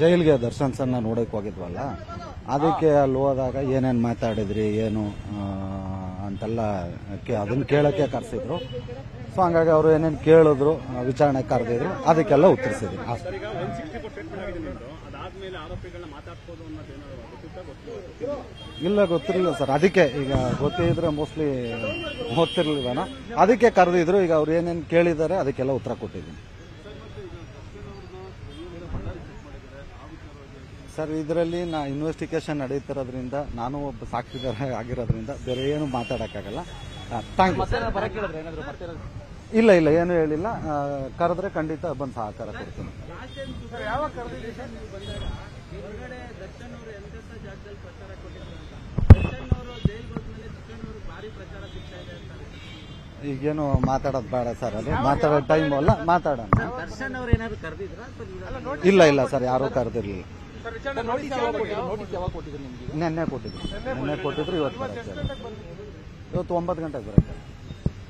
ಜೈಲ್ಗೆ ದರ್ಶನ್ ಸರ್ನ ನೋಡಕ್ ಹೋಗಿದ್ವಲ್ಲ? ಅದಕ್ಕೆ ಅಲ್ಲಿ ಹೋದಾಗ ಏನೇನು ಮಾತಾಡಿದ್ರಿ ಏನು ಅಂತೆಲ್ಲ ಅದನ್ನ ಕೇಳಕ್ಕೆ ಕರೆಸಿದ್ರು. ಸೊ ಹಂಗಾಗಿ ಅವರು ಏನೇನು ಕೇಳಿದ್ರು ವಿಚಾರಣೆ ಕರೆದಿದ್ರು ಅದಕ್ಕೆಲ್ಲ ಉತ್ತರಿಸಿದ್ರು. ಇಲ್ಲ ಗೊತ್ತಿರಲಿಲ್ಲ ಸರ್. ಅದಕ್ಕೆ ಈಗ ಗೊತ್ತಿದ್ರೆ ಮೋಸ್ಟ್ಲಿ ಗೊತ್ತಿರಲಿಲ್ಲ ಅದಕ್ಕೆ ಕರೆದಿದ್ರು. ಈಗ ಅವ್ರು ಏನೇನು ಕೇಳಿದ್ದಾರೆ ಅದಕ್ಕೆಲ್ಲ ಉತ್ತರ ಕೊಟ್ಟಿದ್ದೀನಿ. ಸರ್ ಇದರಲ್ಲಿ ನಾ ಇನ್ವೆಸ್ಟಿಗೇಷನ್ ನಡೀತಿರೋದ್ರಿಂದ ನಾನು ಒಬ್ಬ ಸಾಕ್ಷಿದಾರ ಆಗಿರೋದ್ರಿಂದ ಬೇರೆ ಏನು ಮಾತಾಡೋಕ್ಕಾಗಲ್ಲ. ಥ್ಯಾಂಕ್ ಯು ಇಲ್ಲ ಇಲ್ಲ ಏನು ಹೇಳಿಲ್ಲ. ಕರೆದ್ರೆ ಖಂಡಿತ ಬಂದು ಸಹಕಾರ ಕೊಡ್ತೀನಿ. ಈಗೇನು ಮಾತಾಡೋದು ಬೇಡ ಸರ್ ಅದು ಮಾತಾಡೋ ಟೈಮ್ ಅಲ್ಲ ಮಾತಾಡೋಣ. ಇಲ್ಲ ಇಲ್ಲ ಸರ್ ಯಾರೂ ಕರೆದಿರಲಿಲ್ಲ. ನೆನ್ನೆ ಕೊಟ್ಟಿದ್ರು. ನೆನ್ನೆ ಕೊಟ್ಟಿದ್ರು. ಇವತ್ತು ಬರುತ್ತೆ. ಇವತ್ತು ಒಂಬತ್ತು ಗಂಟೆಗೆ ಬರುತ್ತೆ.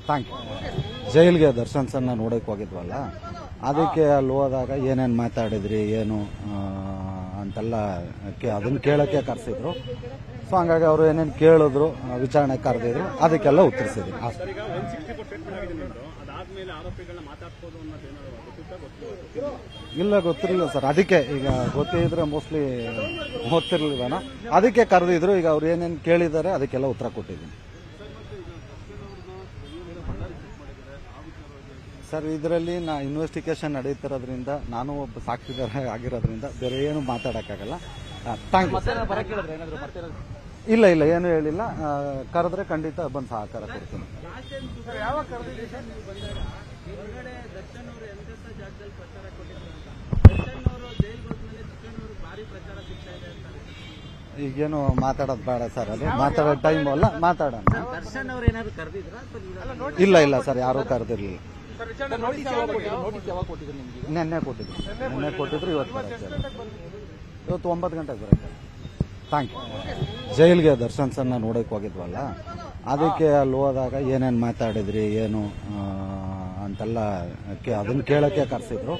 ಥ್ಯಾಂಕ್ ಯು ಜೈಲ್ಗೆ ದರ್ಶನ್ ಸರ್ನ ನೋಡಕ್ ಹೋಗಿದ್ವಲ್ಲ? ಅದಕ್ಕೆ ಅಲ್ಲಿ ಹೋದಾಗ ಏನೇನು ಮಾತಾಡಿದ್ರಿ ಏನು ಅಂತೆಲ್ಲ ಕೇ- ಅದನ್ನ ಕೇಳಕ್ಕೆ ಕರೆಸಿದ್ರು. ಸೊ ಹಂಗಾಗಿ ಅವರು ಏನೇನು ಕೇಳಿದ್ರು ವಿಚಾರಣೆ ಕರೆದಿದ್ರು. ಅದಕ್ಕೆಲ್ಲ ಉತ್ತರಿಸಿದ್ರು. ಅದಾದ್ಮೇಲೆ ಆರೋಪಿಗಳನ್ನ ಮಾತಾಡ್ಬೋದು ಅನ್ನೋದೇನಾದ್ರು ಗೊತ್ತಿತ್ತಾ ಗೊತ್ತಿಲ್ಲ ಇಲ್ಲ ಗೊತ್ತಿರಲಿಲ್ಲ ಸರ್. ಅದಕ್ಕೆ ಈಗ ಗೊತ್ತಿದ್ರೆ ಮೋಸ್ಟ್ಲಿ ಓದ್ತಿರ್ಲಿಲ್ವನ ಅದಕ್ಕೆ ಕರೆದಿದ್ರು. ಈಗ ಅವ್ರು ಏನೇನು ಕೇಳಿದ್ದಾರೆ ಅದಕ್ಕೆಲ್ಲ ಉತ್ತರ ಕೊಟ್ಟಿದ್ದೀನಿ. ಸರ್ ಇದರಲ್ಲಿ ನಾ ಇನ್ವೆಸ್ಟಿಗೇಷನ್ ನಡೀತಿರೋದ್ರಿಂದ ನಾನು ಒಬ್ಬ ಸಾಕ್ಷಿದಾರ ಆಗಿರೋದ್ರಿಂದ ಬೇರೆ ಏನು ಮಾತಾಡೋಕ್ಕಾಗಲ್ಲ. ಥ್ಯಾಂಕ್ ಯು ಇಲ್ಲ ಇಲ್ಲ, ಏನು ಹೇಳಿಲ್ಲ. ಕರೆದ್ರೆ ಖಂಡಿತ ಬಂದು ಸಹಕಾರ ಕೊಡ್ತೀನಿ. ಈಗೇನು ಮಾತಾಡೋದು ಬೇಡ ಸರ್, ಅದು ಮಾತಾಡೋ ಟೈಮ್ ಅಲ್ಲ, ಮಾತಾಡೋಣ. ಇಲ್ಲ ಇಲ್ಲ ಸರ್, ಯಾರೂ ಕರೆದಿರ್ಲಿಲ್ಲ. ನಿನ್ನೆ ಕೊಟ್ಟಿದ್ರು ನಿನ್ನೆ ಕೊಟ್ಟಿದ್ರು ಇವತ್ತು ಇವತ್ತು ಒಂಬತ್ತು ಗಂಟೆಗೆ ಬರುತ್ತೆ. Thank you. ಜೈಲ್ಗೆ ದರ್ಶನ್ ಸರ್ನ ನೋಡಕ್ ಹೋಗಿದ್ವಲ್ಲ? ಅದಕ್ಕೆ ಅಲ್ಲಿ ಹೋದಾಗ ಏನೇನು ಮಾತಾಡಿದ್ರಿ ಏನು ಅಂತೆಲ್ಲ ಕೇ- ಅದನ್ನ ಕೇಳಕ್ಕೆ ಕರೆಸಿದ್ರು.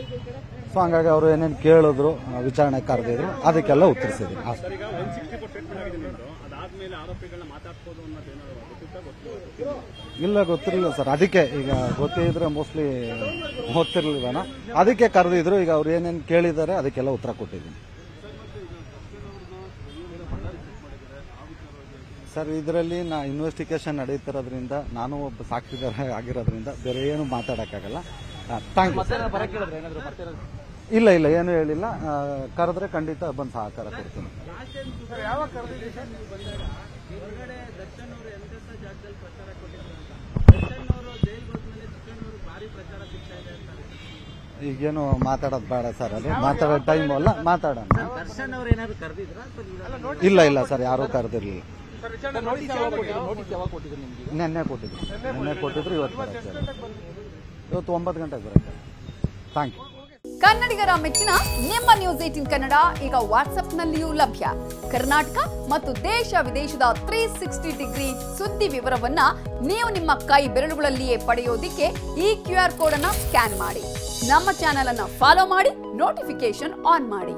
ಸೊ ಹಂಗಾಗಿ ಅವರು ಏನೇನು ಕೇಳಿದ್ರು ವಿಚಾರಣೆ ಕರೆದಿದ್ರು ಅದಕ್ಕೆಲ್ಲ ಉತ್ತರಿಸಿದ್ರು. ಇಲ್ಲ ಗೊತ್ತಿರಲಿಲ್ಲ ಸರ್. ಅದಕ್ಕೆ ಈಗ ಗೊತ್ತಿದ್ರೆ ಮೋಸ್ಟ್ಲಿ ಗೊತ್ತಿರಲಿಲ್ಲ ಅದಕ್ಕೆ ಕರೆದಿದ್ರು. ಈಗ ಅವ್ರು ಏನೇನು ಕೇಳಿದ್ದಾರೆ ಅದಕ್ಕೆಲ್ಲ ಉತ್ತರ ಕೊಟ್ಟಿದ್ದೀನಿ. ಸರ್ ಇದರಲ್ಲಿ ನಾ ಇನ್ವೆಸ್ಟಿಗೇಷನ್ ನಡೀತಿರೋದ್ರಿಂದ ನಾನು ಒಬ್ಬ ಸಾಕ್ಷಿದಾರ ಆಗಿರೋದ್ರಿಂದ ಬೇರೆ ಏನು ಮಾತಾಡೋಕ್ಕಾಗಲ್ಲ. ಥ್ಯಾಂಕ್ ಯು ಇಲ್ಲ ಇಲ್ಲ ಏನು ಹೇಳಿಲ್ಲ. ಕರೆದ್ರೆ ಖಂಡಿತ ಬಂದು ಸಹಕಾರ ಕೊಡ್ತೀನಿ. ಈಗೇನು ಮಾತಾಡೋದು ಬೇಡ ಸರ್ ಅದು ಮಾತಾಡೋ ಟೈಮ್ ಅಲ್ಲ ಮಾತಾಡೋಣ. ದರ್ಶನ್ ಅವ್ರು ಏನಾದ್ರು ಕರೆದಿದ್ರ? ಇಲ್ಲ ಇಲ್ಲ ಸರ್ ಯಾರೂ ಕರೆದಿರಲಿಲ್ಲ. ನೆನ್ನೆ ಕೊಟ್ಟಿದ್ರು. ನೆನ್ನೆ ಕೊಟ್ಟಿದ್ರು. ಇವತ್ತು ಬರುತ್ತೆ. ಇವತ್ತು ಒಂಬತ್ತು ಗಂಟೆಗೆ ಬರುತ್ತೆ. ಥ್ಯಾಂಕ್ ಯು ಕನ್ನಡಿಗರ ಮೆಚ್ಚಿನ ನಿಮ್ಮ ನ್ಯೂಸ್ ಏಟಿನ್ ಕನ್ನಡ ಈಗ ವಾಟ್ಸ್ಆಪ್ನಲ್ಲಿಯೂ ಲಭ್ಯ. ಕರ್ನಾಟಕ ಮತ್ತು ದೇಶ ವಿದೇಶದ ತ್ರೀ ಸಿಕ್ಸ್ಟಿ ಡಿಗ್ರಿ ಸುದ್ದಿ ವಿವರವನ್ನ ನೀವು ನಿಮ್ಮ ಕೈ ಬೆರಳುಗಳಲ್ಲಿಯೇ ಪಡೆಯೋದಿಕ್ಕೆ ಈ ಕ್ಯೂ ಆರ್ ಕೋಡ್ ಅನ್ನ ಸ್ಕ್ಯಾನ್ ಮಾಡಿ. ನಮ್ಮ ಚಾನೆಲ್ ಅನ್ನ ಫಾಲೋ ಮಾಡಿ ನೋಟಿಫಿಕೇಶನ್ ಆನ್ ಮಾಡಿ.